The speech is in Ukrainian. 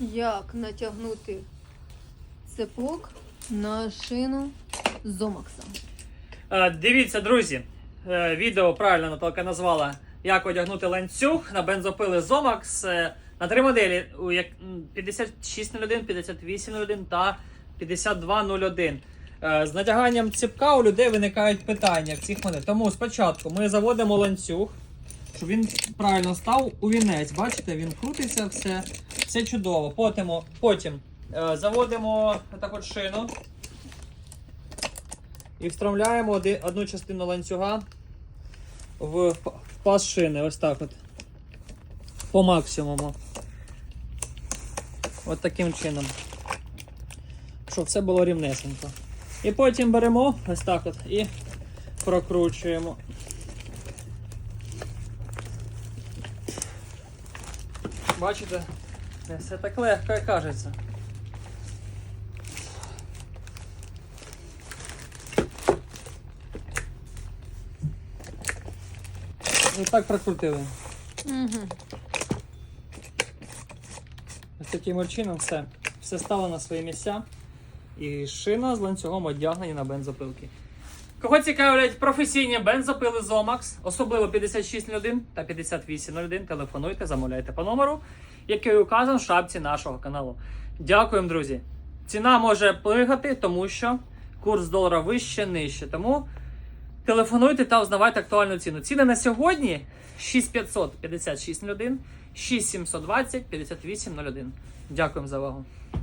Як натягнути цепок на шину Зомакса? Е, Дивіться, друзі, е, відео правильно Наталка назвала, як одягнути ланцюг на бензопили Zomax е, на три моделі у як- м, 5601, 5801 та 5201. Е, З натяганням ціпка у людей виникають питання в цих моделях. Тому спочатку ми заводимо ланцюг, щоб він правильно став у вінець. Бачите, він крутиться, все, все чудово. Потім, потім е, заводимо так от шину. І встромляємо оди- одну частину ланцюга в в паз шини. Ось так от. По максимуму. От таким чином. Щоб все було рівнесенько. І потім беремо ось так от і прокручуємо. Бачите? Не все так легко, як кажеться. І так прокрутили. Угу. Ось таким чином все. Все стало на свої місця. І шина з ланцюгом одягнені на бензопилки. Кого цікавлять професійні бензопили Zomax, особливо 5601 та 5801, телефонуйте, замовляйте по номеру, який указан в шапці нашого каналу. Дякуємо, друзі! Ціна може плигати, тому що курс долара вище, нижче. Тому телефонуйте та узнавайте актуальну ціну. Ціни на сьогодні 6500 5601, 6720 5801. Дякуємо за увагу.